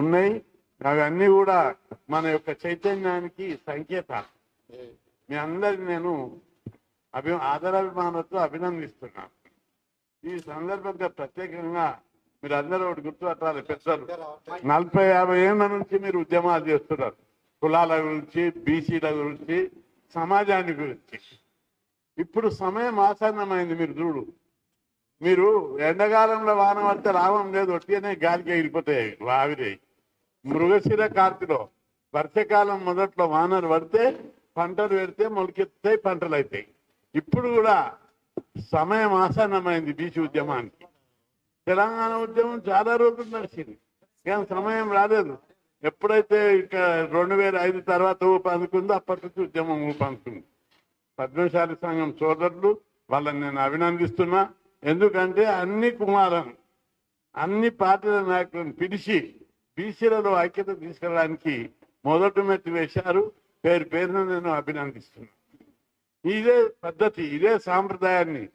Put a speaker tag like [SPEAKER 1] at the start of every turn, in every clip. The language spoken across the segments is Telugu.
[SPEAKER 1] ఉన్నాయి. అవన్నీ కూడా మన యొక్క చైతన్యానికి సంకేతాలు మీ అందరిని నేను అభి ఆదరాభిమానంతో అభినందిస్తున్నాను ఈ సందర్భంగా ప్రత్యేకంగా మీరు అందరూ ఒకటి గుర్తుపట్టాలి పెద్దలు. నలభై యాభై ఏళ్ళ నుంచి మీరు ఉద్యమాలు చేస్తున్నారు. కులాల గురించి బీసీల గురించి సమాజాన్ని గురించి. ఇప్పుడు సమయం ఆసన్నమైంది మీరు చూడు. మీరు ఎండాకాలంలో వాన పడితే లాభం లేదు ఒట్టిగానే గాలికి ఎగిరిపోతాయి ఆవిరి. మృగశిర కార్తిలో వర్షకాలం మొదట్లో వానలు పడితే పంటలు పెడితే మొలకెత్తాయి పంటలు అవుతాయి. ఇప్పుడు కూడా సమయం ఆసన్నమైంది బీసీ ఉద్యమానికి. తెలంగాణ ఉద్యమం చాలా రోజులు నడిచింది. కానీ సమయం రాలేదు. ఎప్పుడైతే ఇక రెండు వేల ఐదు తర్వాత ఊపందుకుందో అప్పటి నుంచి ఉద్యమం ఊపందుకుంది. పద్మశాలి సంఘం సోదరులు వాళ్ళని నేను అభినందిస్తున్నా. ఎందుకంటే అన్ని కుమారులను అన్ని పార్టీల నాయకులను పిలిచి బీసీలలో ఐక్యత తీసుకెళ్ళడానికి మొదటి మెట్టు వేశారు. పేరు పేరును నేను అభినందిస్తున్నాను. ఇదే పద్ధతి ఇదే సాంప్రదాయాన్ని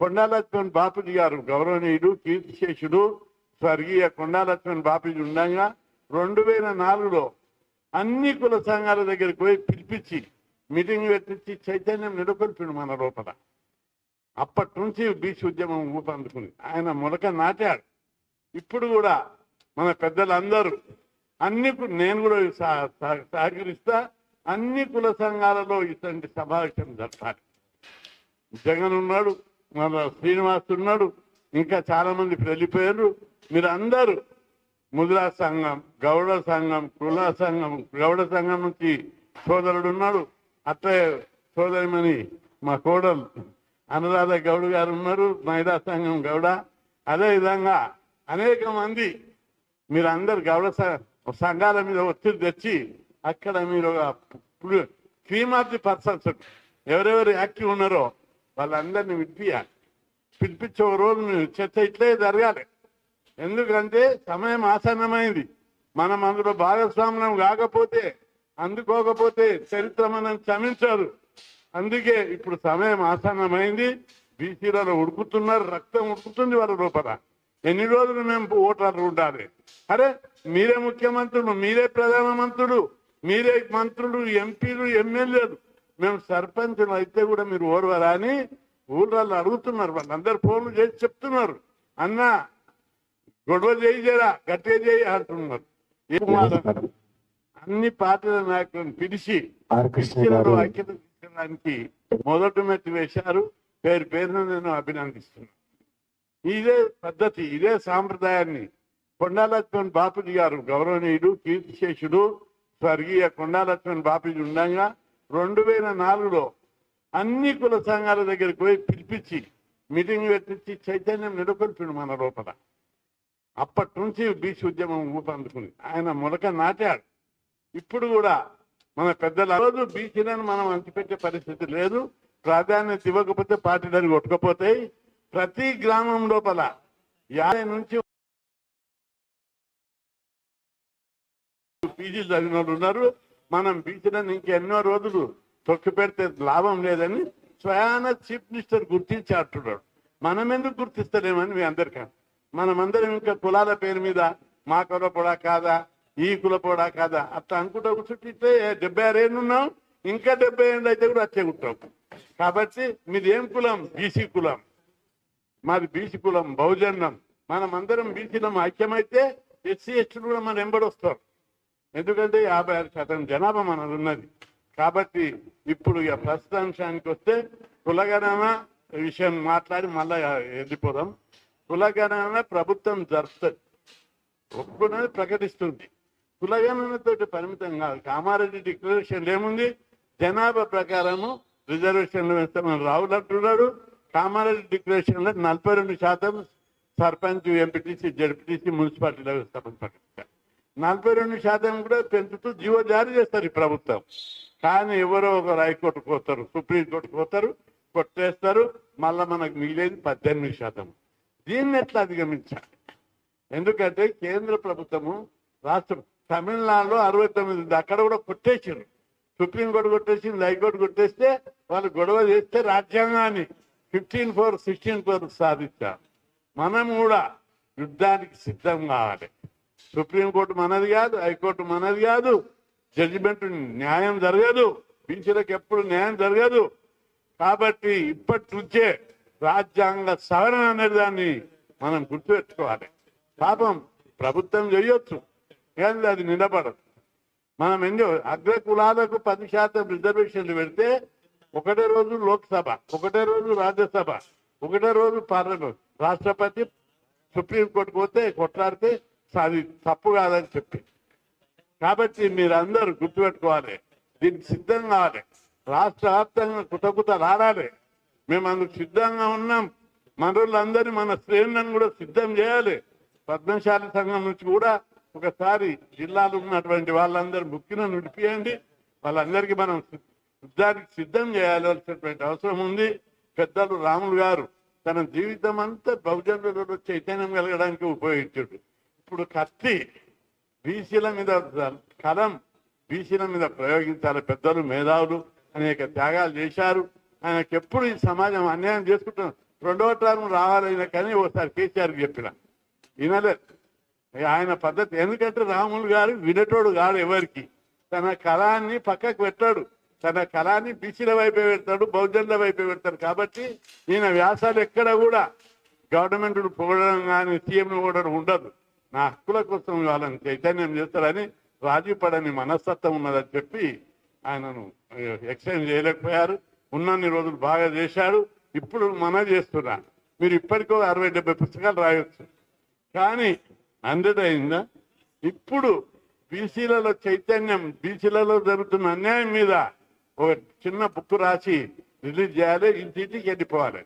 [SPEAKER 1] కొండాలక్ష్మణ్ బాపూజీ గారు గౌరవనీయుడు కీర్తిశేషుడు స్వర్గీయ కొండాలక్ష్మణ్ బాపూజీ ఉండగా రెండు వేల నాలుగులో అన్ని కుల సంఘాల దగ్గరికి పోయి పిలిపించి మీటింగ్ పెట్టించి చైతన్యం నెలకొల్పిండు మన లోపల. అప్పటి నుంచి బీచ్ ఉద్యమం ఊపందుకుంది. ఆయన మొలక నాటాడు. ఇప్పుడు కూడా మన పెద్దలందరూ. అన్ని నేను కూడా సహకరిస్తా అన్ని కుల సంఘాలలో ఇటువంటి సమావేశం జరపాలి. జగన్ ఉన్నాడు మన శ్రీనివాస్ ఉన్నాడు ఇంకా చాలా మంది వెళ్ళిపోయారు. మీరు అందరూ ముద్రా సంఘం గౌడ సంఘం కుల సంఘం గౌడ సంఘం నుంచి సోదరుడు ఉన్నాడు. అట్లే సోదరిమణి మా కోడలు అనురాధ గౌడ్ గారు ఉన్నారు మహిళా సంఘం గౌడ. అదేవిధంగా అనేక మంది మీరు అందరు గౌడ సంఘాల మీద ఒత్తిడి తెచ్చి అక్కడ మీరు ఒక క్రీమ్ ఆఫ్ ది పర్సన్స్ ఎవరెవరు యాక్టివ్ ఉన్నారో వాళ్ళందరినీ విడిపియాలి పిలిపించే ఒక రోజు మీరు చర్చ ఇట్లే జరగాలి. ఎందుకంటే సమయం ఆసన్నమైంది. మనం అందులో భాగస్వామ్యం కాకపోతే అందుకోకపోతే చరిత్ర మనం క్షమించారు అందుకే ఇప్పుడు సమయం ఆసన్నమైంది. బీసీలలో ఉడుకుతున్నారు రక్తం ఉడుకుతుంది వాళ్ళ లోపల. ఎన్ని రోజులు మేము ఓటర్లు ఉండాలి? అరే మీరే ముఖ్యమంత్రులు మీరే ప్రధానమంత్రులు మీరే మంత్రులు ఎంపీలు ఎమ్మెల్యేలు. మేము సర్పంచులు అయితే కూడా మీరు ఓర్వరా అని ఊళ్ళల్లో అడుగుతున్నారు. వాళ్ళందరూ ఫోన్లు చేసి చెప్తున్నారు. అన్నా గొడవ చేయి జరా గట్టిగా చేయి అంటున్నారు? అన్ని? పార్టీల నాయకులను పిలిచి ఐక్యత తీసుకెళ్ళడానికి మొదటి మెట్టు వేశారు. పేరు పేరున నేను అభినందిస్తున్నాను. ఇదే పద్ధతి ఇదే సాంప్రదాయాన్ని కొండాలక్ష్మణ్ బాపూజీ గారు గౌరవనీయుడు కీర్తిశేషుడు స్వర్గీయ కొండాలక్ష్మణ్ బాపూజీ ఉండగా రెండు వేల నాలుగులో అన్ని కుల సంఘాల దగ్గరికి పోయి పిలిపించి మీటింగ్ పెట్టించి చైతన్యం నెలకొల్పిండు మన లోపల. అప్పటి నుంచి బీచ్ ఉద్యమం ఊపందుకుంది. ఆయన మొలక నాటాడు. ఇప్పుడు కూడా మన పెద్దల రోజు బీచ్లను మనం అంచిపెట్టే పరిస్థితి లేదు. ప్రాధాన్యత ఇవ్వకపోతే పార్టీలను కొట్టుకపోతాయి. ప్రతి గ్రామం లోపల యాభై నుంచి పీజీ చదివిన వాళ్ళు ఉన్నారు. మనం బీసీలను ఇంకెన్నో రోజులు తొక్కి పెడితే లాభం లేదని స్వయాన చీఫ్ మినిస్టర్ గుర్తించి అంటున్నాడు మనం ఎందుకు గుర్తిస్తలేమని మీ అందరికీ. మనమందరం ఇంకా కులాల పేరు మీద మా కుల పొడా కాదా ఈ కుల పొడా కాదా అట్లా అనుకుంటా కూర్చుంటే డెబ్బై ఆరు ఏళ్ళు ఉన్నాం. ఇంకా డెబ్బై ఏళ్ళు అయితే కూడా వచ్చే ఉంటాం. కాబట్టి మీది ఏం కులం? బీసీ కులం. మాది బీసీ కులం బహుజన్యం మనం అందరం బీసీలం ఐక్యమైతే ఎస్సీ ఎస్టీలు కూడా మన వెంబడి ఎందుకంటే యాభై ఆరు శాతం జనాభా మనది ఉన్నది. కాబట్టి ఇప్పుడు ఇక ప్రస్తుతాంశానికి వస్తే కులగణన విషయం మాట్లాడి మళ్ళా వెళ్ళిపోదాం. కులగణన ప్రభుత్వం జరుపుతుంది. ఒప్పుకున్నది ప్రకటిస్తుంది. కులగణనతో పరిమితం కాదు. కామారెడ్డి డిక్లరేషన్ ఏముంది? జనాభా ప్రకారము రిజర్వేషన్లు వేస్తామని రావులు అంటున్నాడు. కామారెడ్డి డిక్లరేషన్లో నలభై రెండు శాతం సర్పంచ్ ఎంపీటీసీ జడ్పీటీసీ మున్సిపాలిటీలో వేస్తామని నలభై రెండు శాతం కూడా పెంచుతూ జీవో జారీ చేస్తారు ఈ ప్రభుత్వం. కానీ ఎవరో ఒకరు హైకోర్టుకు పోతారు సుప్రీంకోర్టుకు పోతారు కొట్టేస్తారు మళ్ళా మనకు మిగిలేది పద్దెనిమిది శాతం. దీన్ని ఎట్లా అధిగమించాలి? ఎందుకంటే కేంద్ర ప్రభుత్వము రాష్ట్రం తమిళనాడులో అరవై తొమ్మిది ఉంది. అక్కడ కూడా కొట్టేసారు సుప్రీంకోర్టు కొట్టేసింది హైకోర్టు కొట్టేస్తే వాళ్ళు గొడవ చేస్తే రాజ్యాంగాన్ని ఫిఫ్టీన్ ఫోర్ సిక్స్టీన్ ఫోర్ సాధిస్తాం మనం కూడా యుద్ధానికి సిద్ధం కావాలి. సుప్రీంకోర్టు మనది కాదు హైకోర్టు మనది కాదు. జడ్జిమెంట్ న్యాయం జరగదు. బీసీలకు ఎప్పుడు న్యాయం జరగదు. కాబట్టి ఇప్పటి నుంచే రాజ్యాంగ సవరణ అనే దాన్ని మనం గుర్తుపెట్టుకోవాలి. పాపం ప్రభుత్వం చేయొచ్చు కానీ అది నిలబడదు. మనం ఎందు అగ్ర కులాలకు పది శాతం రిజర్వేషన్లు పెడితే ఒకటే రోజు లోక్సభ ఒకటే రోజు రాజ్యసభ ఒకటే రోజు పార్లమెంట్. రాష్ట్రపతి సుప్రీంకోర్టు పోతే కొట్లాడితే అది తప్పు కాదని చెప్పి. కాబట్టి మీరందరూ గుర్తుపెట్టుకోవాలి దీనికి సిద్ధం కావాలి రాష్ట్ర వ్యాప్తంగా కుతకుత రాడాలి మేము అందుకు సిద్ధంగా ఉన్నాం. మనోళ్ళందరినీ మన శ్రేణులను కూడా సిద్ధం చేయాలి. పద్మశాల సంఘం నుంచి కూడా ఒకసారి జిల్లాలో ఉన్నటువంటి వాళ్ళందరూ ముఖ్యంగా నిడిపియండి. వాళ్ళందరికీ మనం యుద్ధానికి సిద్ధం చేయాల్సినటువంటి అవసరం ఉంది. పెద్దలు రాములు గారు తన జీవితం అంతా బహుజనులలో చైతన్యం కలగడానికి ఉపయోగించాడు ఇప్పుడు కత్తి బీసీల మీద కలం బీసీల మీద ప్రయోగించాలి. పెద్దలు మేధావులు అనేక త్యాగాలు చేశారు. ఆయనకి ఎప్పుడు ఈ సమాజం అన్యాయం చేసుకుంటున్నాం రెండవ టర్మ్ రావాలైనా కానీ ఒకసారి కేసీఆర్ చెప్పిన. వినలేదు. ఆయన పద్ధతి. ఎందుకంటే రాములు గారు వినటోడు కాడు ఎవరికి. తన కళాన్ని పక్కకు పెట్టాడు. తన కళాన్ని బీసీల వైపే పెడతాడు బౌద్ధుల వైపే పెడతాడు. కాబట్టి ఈయన వ్యాసాలు ఎక్కడ కూడా గవర్నమెంట్ పొగడడం కానీ సీఎం కూడా ఉండదు. నా హక్కుల కోసం వాళ్ళని చైతన్యం చేస్తారని రాజీ పడని మనస్తత్వం ఉన్నదని చెప్పి ఆయనను ఎక్స్చేంజ్ చేయలేకపోయారు. ఉన్నన్ని రోజులు బాగా చేశారు ఇప్పుడు మన చేస్తున్నా. మీరు ఇప్పటికో అరవై డెబ్బై పుస్తకాలు రాయొచ్చు. కానీ హండ్రెడ్ అయిందా? ఇప్పుడు బీసీలలో చైతన్యం బీసీలలో జరుగుతున్న అన్యాయం మీద ఒక చిన్న బుక్ రాసి రిలీజ్ చేయాలి ఇంటింటికి వెళ్ళిపోవాలి.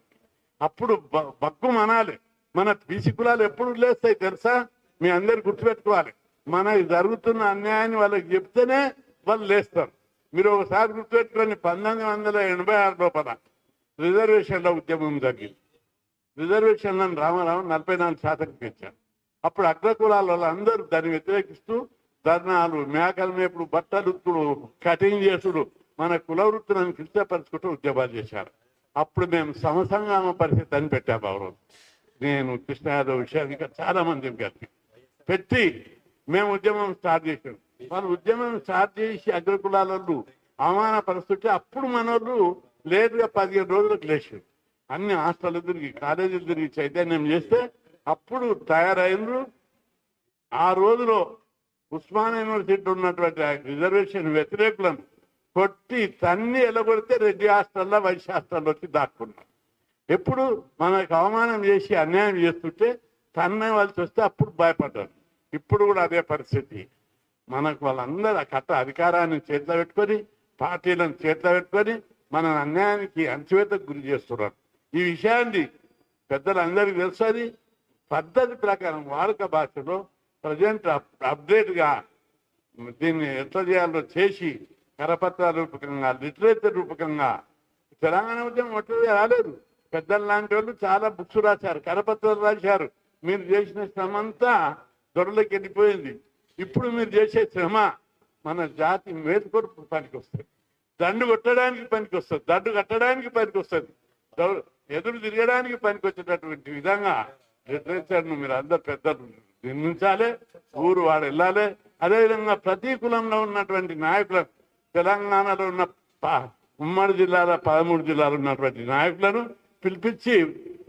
[SPEAKER 1] అప్పుడు బగ్గు మనాలి. మన బీసీ కులాలు ఎప్పుడు లేస్తాయి తెలుసా? మీ అందరు గుర్తుపెట్టుకోవాలి. మన జరుగుతున్న అన్యాయాన్ని వాళ్ళకి చెప్తేనే వాళ్ళు లేస్తారు. మీరు ఒకసారి గుర్తుపెట్టుకొని పంతొమ్మిది వందల ఎనభై ఆరు లోపల రిజర్వేషన్ల ఉద్యమం తగ్గింది రిజర్వేషన్లను రామారావు నలభై నాలుగు శాతం పెంచారు. అప్పుడు అగ్ర కులాల వాళ్ళందరూ దాన్ని వ్యతిరేకిస్తూ ధర్నాలు మేకల మేపుడు బట్టలు కటింగ్ చేసుడు మన కుల వృత్తులను కించపరుచుకుంటూ ఉద్యమాలు చేశారు. అప్పుడు మేము సమసంగామ పరిస్థితి అని పెట్టాము ఆ రోజు. నేను కృష్ణ యాదవ్ విషయాలు ఇంకా చాలా మంది కలిపి పెట్టి మేము ఉద్యమం స్టార్ట్ చేసాం వాళ్ళు ఉద్యమం స్టార్ట్ చేసి అగ్రకులాలు అవమాన పరిస్థితి అప్పుడు మనోళ్ళు లేటుగా పదిహేను రోజులకు లేచారు. అన్ని హాస్టల్ తిరిగి కాలేజీలు తిరిగి చైతన్యం చేస్తే అప్పుడు తయారైనరు ఆ రోజులో ఉస్మాన్ యూనివర్సిటీ ఉన్నటువంటి రిజర్వేషన్ వ్యతిరేకులను కొట్టి తన్ని ఎలగొడితే రెడ్డి హాస్టల్లో వైస్ హాస్టల్లో వచ్చి దాక్కున్నాం ఎప్పుడు మనకు అవమానం చేసి అన్యాయం చేస్తుంటే తన్నే వాళ్ళకి వస్తే అప్పుడు భయపడ్డారు. ఇప్పుడు కూడా అదే పరిస్థితి. మనకు వాళ్ళందరూ ఆ కట్ట అధికారాన్ని చేతిలో పెట్టుకొని పార్టీలను చేతిలో పెట్టుకొని మన అన్యాయానికి అంచువేతకు గురి చేస్తున్నారు. ఈ విషయాన్ని పెద్దలందరికీ తెలుసు పద్ధతి ప్రకారం వాడుక భాషలో ప్రజెంట్ అప్డేట్గా దీన్ని ఎట్లా చేయాలో చేసి కరపత్రాల రూపకంగా లిటరేచర్ రూపకంగా. తెలంగాణ ఉద్యమం ఒట్టదే రాలేదు. పెద్దలు లాంటి వాళ్ళు చాలా బుక్స్ రాశారు కరపత్రాలు రాశారు. మీరు చేసిన శ్రమ అంతా దొరలోకి వెళ్ళిపోయింది. ఇప్పుడు మీరు చేసే శ్రమ మన జాతి మేలుకొడుపు పనికి వస్తుంది. దండు కొట్టడానికి పనికి వస్తుంది దండు కట్టడానికి పనికి వస్తుంది. ఎదురు తిరగడానికి పనికి వచ్చేటటువంటి విధంగా లిటరేచర్ను మీరు అందరు పెద్దలు నిర్మించాలి ఊరు వాడు వెళ్ళాలి. అదేవిధంగా ప్రతి కులంలో ఉన్నటువంటి నాయకుల తెలంగాణలో ఉన్న ఉమ్మడి జిల్లాల పదమూడు జిల్లాలు ఉన్నటువంటి నాయకులను పిలిపించి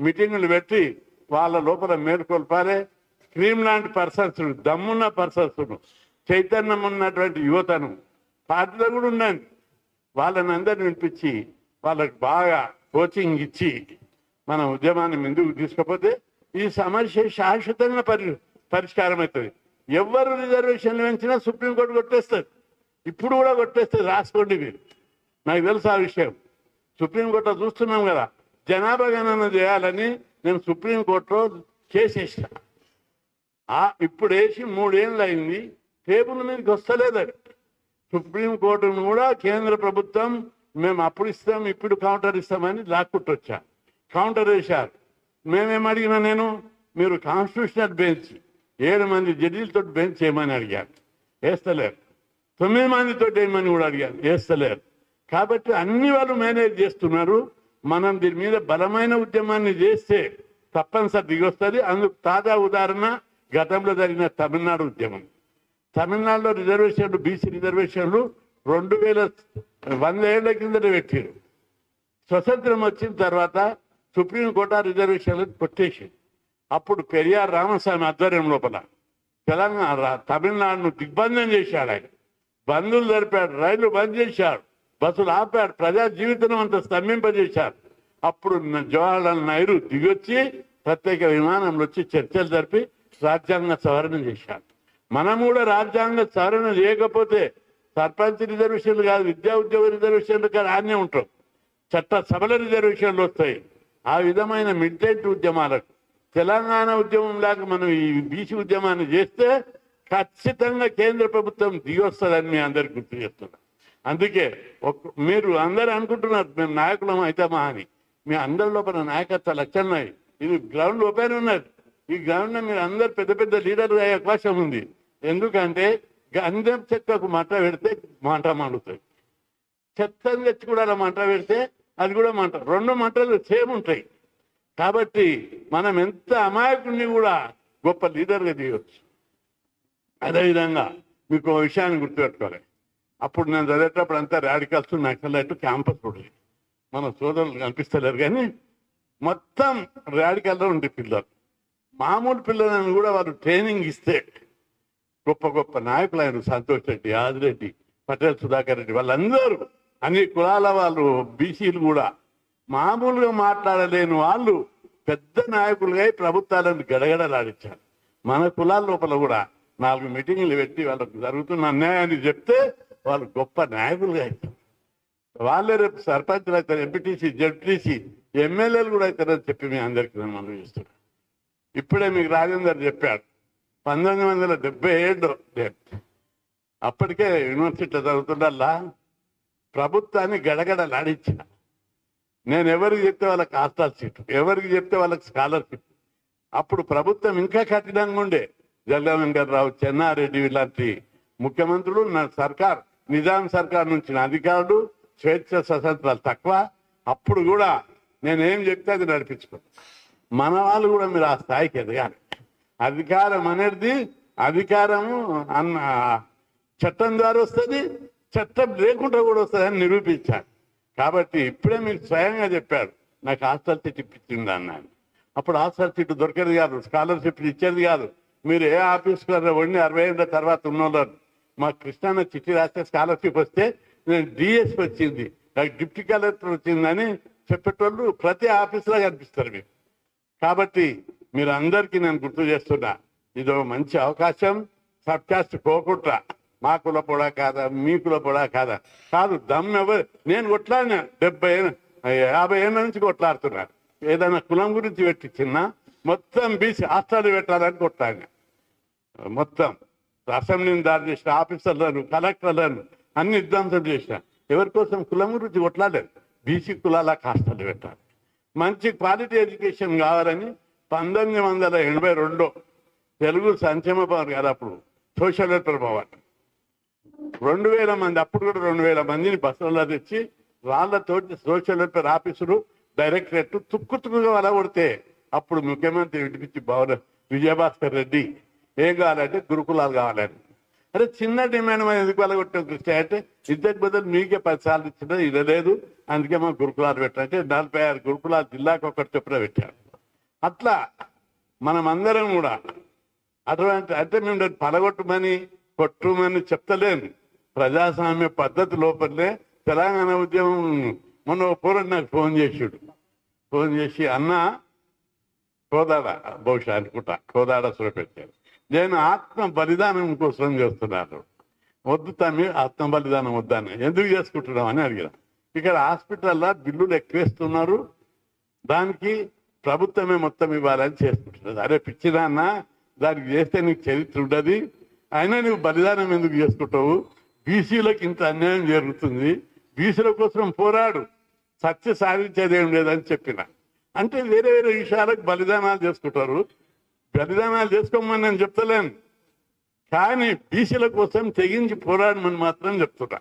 [SPEAKER 1] మీటింగులు పెట్టి వాళ్ళ లోపల మేలుకొల్పాలి. క్రీమ్ లాంటి పర్సన్స్ దమ్మున్న పర్సన్స్ చైతన్యం ఉన్నటువంటి యువతను పార్టీలో కూడా ఉండండి. వాళ్ళని అందరిని వినిపించి వాళ్ళకి బాగా కోచింగ్ ఇచ్చి మన ఉద్యమాన్ని ముందుకు తీసుకపోతే ఈ సమస్య శాశ్వతంగా పరి పరిష్కారం అవుతుంది ఎవరు రిజర్వేషన్లు పెంచినా సుప్రీంకోర్టు కొట్టేస్తుంది. ఇప్పుడు కూడా కొట్టేస్తే రాసుకోండి మీరు. నాకు తెలుసు ఆ విషయం. సుప్రీంకోర్టులో చూస్తున్నాం కదా జనాభా గణన చేయాలని నేను సుప్రీంకోర్టులో కేసు ఇప్పుడు వేసి మూడేళ్ళు అయింది టేబుల్ మీదకి వస్తలేదు సుప్రీంకోర్టును కూడా కేంద్ర ప్రభుత్వం మేము అప్పుడు ఇస్తాం ఇప్పుడు కౌంటర్ ఇస్తామని లాక్కుంటొచ్చా. కౌంటర్ వేశారు. మేమేం అడిగినా నేను మీరు కాన్స్టిట్యూషనల్ బెంచ్ ఏడు మంది జడ్జీలతో బెంచ్ చేయమని అడిగారు? వేస్తలేరు. తొమ్మిది మందితో వేయమని కూడా అడిగారు. వేస్తలేరు కాబట్టి అన్ని వాళ్ళు మేనేజ్ చేస్తున్నారు. మనం దీని మీద బలమైన ఉద్యమాన్ని చేస్తే తప్పనిసరి దిగొస్తుంది. అందుకు తాజా ఉదాహరణ గతంలో జరిగిన తమిళనాడు ఉద్యమం. తమిళనాడులో రిజర్వేషన్లు బీసీ రిజర్వేషన్లు రెండు వేల వంద ఏళ్ళ కిందట పెట్టారు. స్వతంత్రం వచ్చిన తర్వాత సుప్రీంకోర్టు ఆ రిజర్వేషన్లను కొట్టేసింది. అప్పుడు పెరియార్ రామస్వామి ఆధ్వర్యం లోపల తెలంగాణ తమిళనాడును దిగ్బంధం చేశాడు ఆయన. బంధువులు జరిపాడు రైళ్ళు బంద్ చేశాడు బస్సులు ఆపాడు ప్రజా జీవితం అంతా స్తంభింపజేశాడు అప్పుడు జవహర్లాల్ నెహ్రూ దిగొచ్చి ప్రత్యేక విమానంలో వచ్చి చర్చలు జరిపి రాజ్యాంగ సవరణ చేశాడు. మనం కూడా రాజ్యాంగ సవరణ చేయకపోతే సర్పంచ్ రిజర్వేషన్లు కాదు విద్యా ఉద్యోగ రిజర్వేషన్లు కాదు ఆనే ఉంటాం. చట్ట సభల రిజర్వేషన్లు వస్తాయి. ఆ విధమైన మిలిటెంట్ ఉద్యమాలకు తెలంగాణ ఉద్యమం లాగా మనం ఈ బీసీ ఉద్యమాన్ని చేస్తే ఖచ్చితంగా కేంద్ర ప్రభుత్వం దిగొస్తుందని మీ అందరికి గుర్తు చేస్తున్నా అందుకే ఒక మీరు అందరు అనుకుంటున్నారు మేము నాయకులం అవుతామా అని. మీ అందరి లోపల నాయకత్వ లక్షణాలు ఇది గ్రౌండ్ ఓపెన్ ఉన్నది. ఈ గ్రౌండ్ మీరు అందరు పెద్ద పెద్ద లీడర్లు అయ్యే అవకాశం ఉంది. ఎందుకంటే గంధం చెక్కకు మంట పెడితే మంట మండుతాయి. చెత్తని తెచ్చి కూడా అలా మంట పెడితే అది కూడా మంట. రెండు మంటలు సేమ్ ఉంటాయి. కాబట్టి మనం ఎంత అమాయకుడిని కూడా గొప్ప లీడర్గా తీయవచ్చు అదేవిధంగా మీకు ఒక విషయాన్ని గుర్తుపెట్టుకోవాలి. అప్పుడు నేను చదివేటప్పుడు అంతా రాడికల్స్ నక్సలైట్ క్యాంపస్ ఉండేది మన సోదరులు కనిపిస్తలేరు కానీ మొత్తం రాడికల్లో ఉండే పిల్లలు. మామూలు పిల్లలను కూడా వారు ట్రైనింగ్ ఇస్తే గొప్ప గొప్ప నాయకులు ఆయన సంతోష్ రెడ్డి ఆదిరెడ్డి పటేల్ సుధాకర్ రెడ్డి వాళ్ళందరూ అన్ని కులాల వాళ్ళు బీసీలు కూడా మామూలుగా మాట్లాడలేని వాళ్ళు పెద్ద నాయకులుగా అయి ప్రభుత్వాలను గడగడలాడించారు. మన కులాల లోపల కూడా నాలుగు మీటింగ్లు పెట్టి వాళ్ళకు జరుగుతున్న అన్యాయాన్ని చెప్తే వాళ్ళు గొప్ప నాయకులుగా అవుతారు వాళ్ళే రేపు సర్పంచులు అవుతారు ఎంపీటీసీ జడ్పీటీసీ ఎమ్మెల్యేలు కూడా అవుతారని చెప్పి మీ అందరికీ నేను మనం చేస్తున్నాను ఇప్పుడే మీకు రాజేందర్ చెప్పాడు పంతొమ్మిది వందల డెబ్బై ఏడు అప్పటికే యూనివర్సిటీలో చదువుతుండల్లా ప్రభుత్వాన్ని గడగడలాడించిన. నేను ఎవరికి చెప్తే వాళ్ళకి హాస్టల్ సీట్ ఎవరికి చెప్తే వాళ్ళకి స్కాలర్షిప్. అప్పుడు ప్రభుత్వం ఇంకా కఠినంగా ఉండే. జగన్మోహన్ రావు చెన్నారెడ్డి ఇలాంటి ముఖ్యమంత్రులు నా సర్కార్ నిజాం సర్కార్ నుంచి నా అధికారులు స్వేచ్ఛ స్వతంత్రాలు తక్కువ. అప్పుడు కూడా నేనేం చెప్తే అది నడిపించుకో. మన వాళ్ళు కూడా మీరు ఆ స్థాయికి ఎదగాలి. అధికారం అనేది అధికారము అన్న చట్టం ద్వారా వస్తుంది చట్టం లేకుండా కూడా వస్తుంది అని నిరూపించాను కాబట్టి ఇప్పుడే మీకు స్వయంగా చెప్పాడు నాకు హాస్టల్ సీట్ ఇప్పించింది అన్నాను. అప్పుడు హాస్టల్ సీట్ దొరికేది కాదు స్కాలర్షిప్ ఇచ్చేది కాదు. మీరు ఏ ఆఫీస్కి ఉండి అరవై ఏళ్ళ తర్వాత ఉన్నోళ్ళు మా కృష్ణాన్న చిట్టి రాస్తే స్కాలర్షిప్ వస్తే నేను డిఎస్పి వచ్చింది. నాకు డిప్యూటీ కలెక్టర్ వచ్చిందని చెప్పేటోళ్ళు ప్రతి ఆఫీస్లో కనిపిస్తారు మీరు. కాబట్టి మీరు అందరికీ నేను గుర్తు చేస్తున్నా ఇది ఒక మంచి అవకాశం. సబ్కాస్ట్ పోకుండా మా కుల పొడా కాదా మీ కుల పొడా కాదా? కాదు దమ్ ఎవరు? నేను కొట్లాడినా. డెబ్బై యాభై ఏళ్ళ నుంచి కొట్లాడుతున్నా. ఏదైనా కులం గురించి పెట్టి చిన్న మొత్తం బీసీ హాస్టల్ పెట్టాలని కొట్లాడినా. మొత్తం అసెంబ్లీని దారి చేసిన ఆఫీసర్లను కలెక్టర్లను అన్ని విధ్వంసం చేసిన. ఎవరి కోసం కులం గురించి కొట్లాలేదు బీసీ కులాల హాస్టల్ పెట్టాలి. మంచి క్వాలిటీ ఎడ్యుకేషన్ కావాలని పంతొమ్మిది వందల ఎనభై రెండు తెలుగు సంక్షేమ భవన్ కాదు అప్పుడు సోషల్ వెల్ఫేర్ భవన్. రెండు వేల మంది అప్పుడు కూడా రెండు వేల మందిని బస్సులలో తెచ్చి వాళ్ళతోటి సోషల్ వెల్ఫేర్ ఆఫీసులు డైరెక్టరేట్ తుక్కు తుక్కుగా వలగొడితే అప్పుడు ముఖ్యమంత్రి విడిపించి భవన విజయభాస్కర్ రెడ్డి ఏం కావాలంటే గురుకులాలు కావాలని అరే చిన్న డిమాండ్ మనం ఎందుకు వెళ్ళగొట్టాం కృష్ణ? అంటే ఇద్దరికి బదులు మీకే పది సార్లు ఇచ్చినా ఇది లేదు అందుకే మనం గురుకులాలు పెట్టారంటే నలభై ఆరు గురుకులాలు జిల్లాకు ఒకటి చొప్పున పెట్టారు. అట్లా మనం అందరం కూడా అటువంటి అంటే మేము పలగొట్టమని కొట్టుమని చెప్తలేను ప్రజాస్వామ్య పద్ధతి లోపలే తెలంగాణ ఉద్యమం మొన్న ఓ పూర్వం నాకు ఫోన్ చేసాడు ఫోన్ చేసి అన్న కోదాడ బహుశా అనుకుంటా కోదాడ సురపెట్టారు నేను ఆత్మ బలిదానం కోసం చేస్తున్నాను. వద్దు తమ్మి ఆత్మ బలిదానం వద్దాను ఎందుకు చేసుకుంటున్నాం అని అడిగిన. ఇక్కడ హాస్పిటల్లో బిల్లులు ఎక్కువేస్తున్నారు దానికి ప్రభుత్వమే మొత్తం ఇవ్వాలని చేసుకుంటున్నారు అరే పిచ్చిదాన్న దానికి చేస్తే నీకు చరిత్ర ఉండదు. అయినా నువ్వు బలిదానం ఎందుకు చేసుకుంటావు? బీసీలకు ఇంత అన్యాయం జరుగుతుంది. బీసీల కోసం పోరాడు. సత్య సాధించేది ఏం లేదని చెప్పిన. అంటే వేరే వేరే విషయాలకు బలిదానాలు చేసుకుంటారు. పెద్దదనాలు చేసుకోమని నేను చెప్తలేను. కానీ బీసీల కోసం తెగించి పోరాడమని మాత్రం చెప్తున్నా.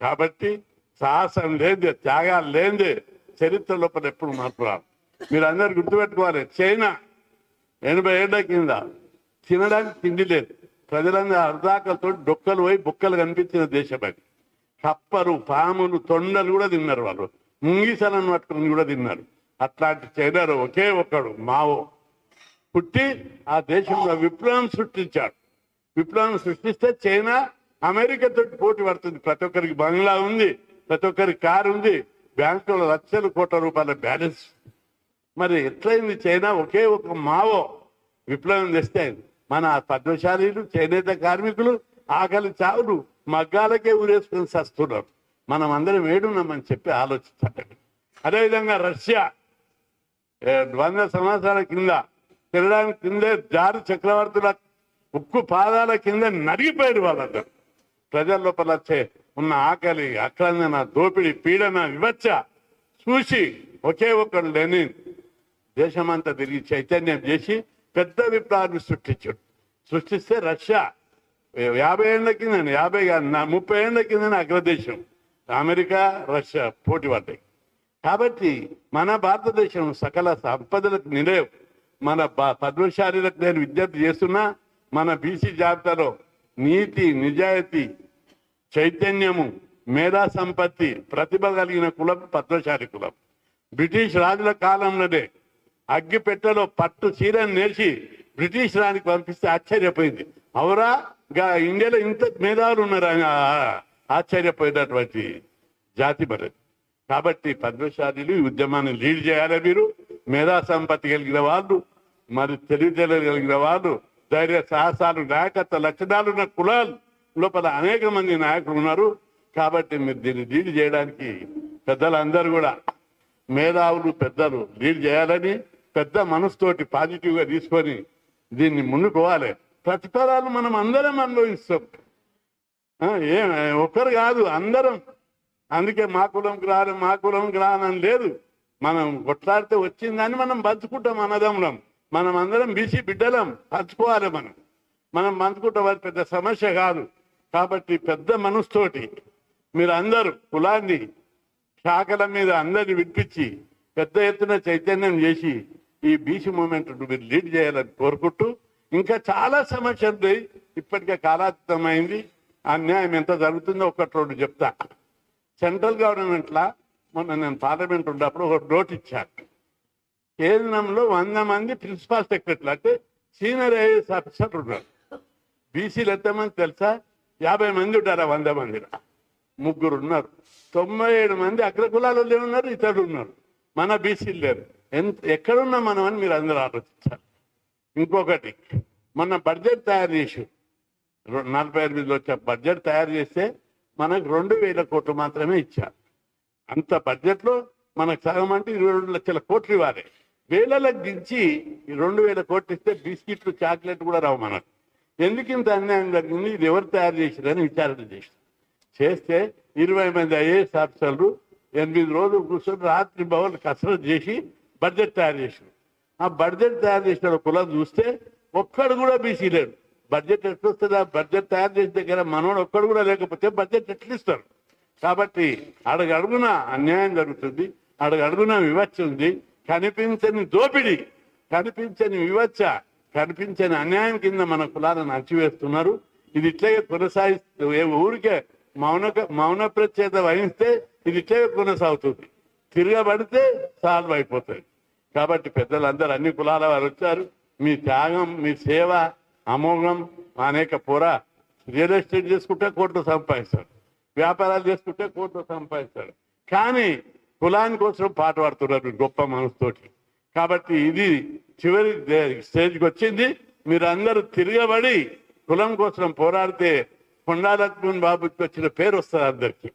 [SPEAKER 1] కాబట్టి సాహసం లేదే త్యాగాలు లేదే చరిత్ర లోపల ఎప్పుడు మార్పు రాదు. మీరు అందరు గుర్తుపెట్టుకోవాలి చైనా ఎనభై ఏళ్ళ కింద తినడానికి తిండి లేదు. ప్రజలందరూ అర్ధాకలతో డొక్కలు పోయి బుక్కలు కనిపించిన దేశం అది. కప్పరు పాములు తొండలు కూడా తిన్నారు వాళ్ళు. ముంగిసలను పట్టుకుని కూడా తిన్నారు. అట్లాంటి చైనాలో ఒకే ఒక్కడు మావో. పుట్టి ఆ దేశంలో విప్లవం సృష్టించాడు. విప్లవం సృష్టిస్తే చైనా అమెరికాతో పోటీ పడుతుంది. ప్రతి ఒక్కరికి బంగ్లా ఉంది ప్రతి ఒక్కరికి కారు ఉంది. బ్యాంకులో లక్షల కోట్ల రూపాయల బ్యాలెన్స్. మరి ఎట్లయింది చైనా? ఒకే ఒక మావో విప్లవం తెస్తే అయింది. మన పద్మశాలీలు చేనేత కార్మికులు ఆకలి చావులు మగ్గాలకే ఊరేసుకుని చస్తున్నారు. మనం అందరం ఏడున్నామని చెప్పి ఆలోచించాలి అదేవిధంగా రష్యా వంద సంవత్సరాల కింద తినడానికి కిందే జారు చక్రవర్తుల ఉక్కు పాదాల కింద నడిగిపోయారు వాళ్ళందరూ. ప్రజల లోపల వచ్చే ఉన్న ఆకలి అక్రందన దోపిడి పీడన వివచ్చ చూసి ఒకే ఒక్కడు లేని దేశమంతా తిరిగి చైతన్యం చేసి పెద్ద విప్లవాన్ని సృష్టించాడు. సృష్టిస్తే రష్యా. యాభై ఏళ్ళ కింద యాభై కాదు, నా ముప్పై ఏళ్ళ కింద అగ్రదేశం. అమెరికా రష్యా పోటీ పడ్డాయి. కాబట్టి మన భారతదేశం సకల సంపదలకు నిలయం. మన బ- పద్మశాలీలకు నేను విజ్ఞప్తి చేస్తున్నా మన బీసీ జాబితాలో నీతి నిజాయితీ చైతన్యము మేధా సంపత్తి ప్రతిభ కలిగిన కులం పద్మశాలి కులం. బ్రిటిష్ రాజుల కాలంలోనే అగ్గిపెట్టెలో పట్టు చీరను నేర్చి బ్రిటిష్ రానికి పంపిస్తే ఆశ్చర్యపోయింది. అవరా? గా ఇండియాలో ఇంత మేధావులు ఉన్నారు? ఆశ్చర్యపోయినటువంటి జాతి మనది కాబట్టి పద్మశాలీలు ఈ ఉద్యమాన్ని లీడ్ చేయాలి మీరు. మేధా సంపత్తి కలిగిన వాళ్ళు మరి తెలివితేటలు కలిగిన వాళ్ళు ధైర్య సాహసాలు నాయకత్వ లక్షణాలు ఉన్న కులాలు లోపల అనేక మంది నాయకులు ఉన్నారు. కాబట్టి మీరు దీన్ని లీడ్ చేయడానికి పెద్దలందరూ కూడా మేధావులు పెద్దలు లీడ్ చేయాలని పెద్ద మనసుతోటి పాజిటివ్గా తీసుకొని దీన్ని ముందుకోవాలి. ప్రతిఫలాలు మనం అందరం అనుభవిస్తాం. ఆ, ఏం ఒక్కరు కాదు అందరం. అందుకే మా కులంకి రారు మా కులంకి రానని లేదు. మనం కొట్లాడితే వచ్చిందని మనం పంచుకుంటాం అన్నదమ్ములం. మనం అందరం బీసీ బిడ్డలం పంచుకోవాలి మనం. మనం పంచుకుంటాం అది పెద్ద సమస్య కాదు. కాబట్టి పెద్ద మనసుతోటి మీరు అందరూ కులాన్ని శాఖల మీద అందరిని విడిపించి పెద్ద ఎత్తున చైతన్యం చేసి ఈ బీసీ మూమెంట్ మీరు లీడ్ చేయాలని కోరుకుంటూ ఇంకా చాలా సమస్యలు ఉన్నాయి ఇప్పటికే కాలాతీతమైంది. అన్యాయం ఎంత జరుగుతుందో ఒకటి రెండు చెప్తా. సెంట్రల్ గవర్నమెంట్లా మొన్న నేను పార్లమెంట్ ఉన్నప్పుడు ఒక నోట్ ఇచ్చాను కేంద్రంలో వంద మంది ప్రిన్సిపాల్ సెక్రటరీలు అంటే సీనియర్ ఐఏఎస్ ఆఫీసర్ ఉన్నారు. బీసీలు ఎంతమంది తెలుసా? యాభై మంది ఉంటారా వంద మంది? ముగ్గురు ఉన్నారు. తొంభై ఏడు మంది అగ్రకులాలు ఉన్నారు ఇతరులు ఉన్నారు. మన బీసీలు లేరు. ఎంత ఎక్కడున్నా మనం అని మీరు అందరూ ఆలోచించాలి. ఇంకొకటి మన బడ్జెట్ తయారు చేసి నలభై ఎనిమిదిలో వచ్చే బడ్జెట్ తయారు చేస్తే మనకు రెండు వేల కోట్లు మాత్రమే ఇచ్చారు. అంత బడ్జెట్లో మనకు సగం అంటే ఇరవై రెండు లక్షల కోట్లు ఇవ్వాలి. వేలకు దించి ఈ రెండు వేల కోట్లు ఇస్తే బిస్కెట్లు చాక్లెట్ కూడా రావు మనకు. ఎందుకు ఇంత అన్యాయం జరిగింది? ఇది ఎవరు తయారు చేసిరని విచారణ చేసి చేస్తే ఇరవై మంది ఐఏఎస్ ఆఫీసర్లు ఎనిమిది రోజులు కూర్చొని రాత్రి భవన్ కసరత్ చేసి బడ్జెట్ తయారు చేశారు. ఆ బడ్జెట్ తయారు చేసిన కులం చూస్తే ఒక్కడు కూడా బీసీ లేడు. బడ్జెట్ ఎట్లా వస్తుంది ఆ బడ్జెట్ తయారు చేసిన దగ్గర మనోడు ఒక్కడు కూడా లేకపోతే బడ్జెట్ ఎట్లిస్తారు? కాబట్టి అడుగడుగున అన్యాయం జరుగుతుంది అడుగడుగున వివక్ష ఉంది. కనిపించని దోపిడి కనిపించని వివచ్చ కనిపించని అన్యాయం కింద మన కులాలను అణచివేస్తున్నారు. ఇది ఇట్లే కొనసాగిస్తూ ఏ ఊరికే మౌన మౌన ప్రచ్ఛేద వహిస్తే ఇది ఇట్లాగే కొనసాగుతుంది. తిరగబడితే సాల్వ్ అయిపోతుంది కాబట్టి పెద్దలందరూ అన్ని కులాల వారు వచ్చారు. మీ త్యాగం మీ సేవ అమోఘం అనేక పొర రియల్ ఎస్టేట్ చేసుకుంటే కోట్లు సంపాదిస్తాడు. వ్యాపారాలు చేసుకుంటే కోట్లు సంపాదిస్తాడు. కానీ కులాని కోసం పాట పాడుతున్నారు గొప్ప మనసుతోటి. కాబట్టి ఇది చివరి స్టేజ్కి వచ్చింది. మీరు అందరూ తిరగబడి కులం కోసం పోరాడితే కొండా లక్ష్మణ్ బాబుకి వచ్చిన పేరు వస్తుంది అందరికీ.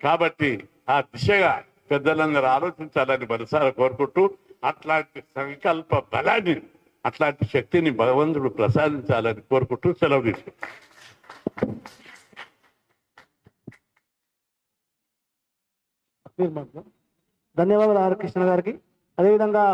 [SPEAKER 1] కాబట్టి ఆ దిశగా పెద్దలందరూ ఆలోచించాలని మనసారా కోరుకుంటూ అట్లాంటి సంకల్ప బలాన్ని అట్లాంటి శక్తిని భగవంతుడు ప్రసాదించాలని కోరుకుంటూ సెలవు తీసుకుంటాం
[SPEAKER 2] ధన్యవాదాలు ఆర్ కృష్ణ గారికి. అదేవిధంగా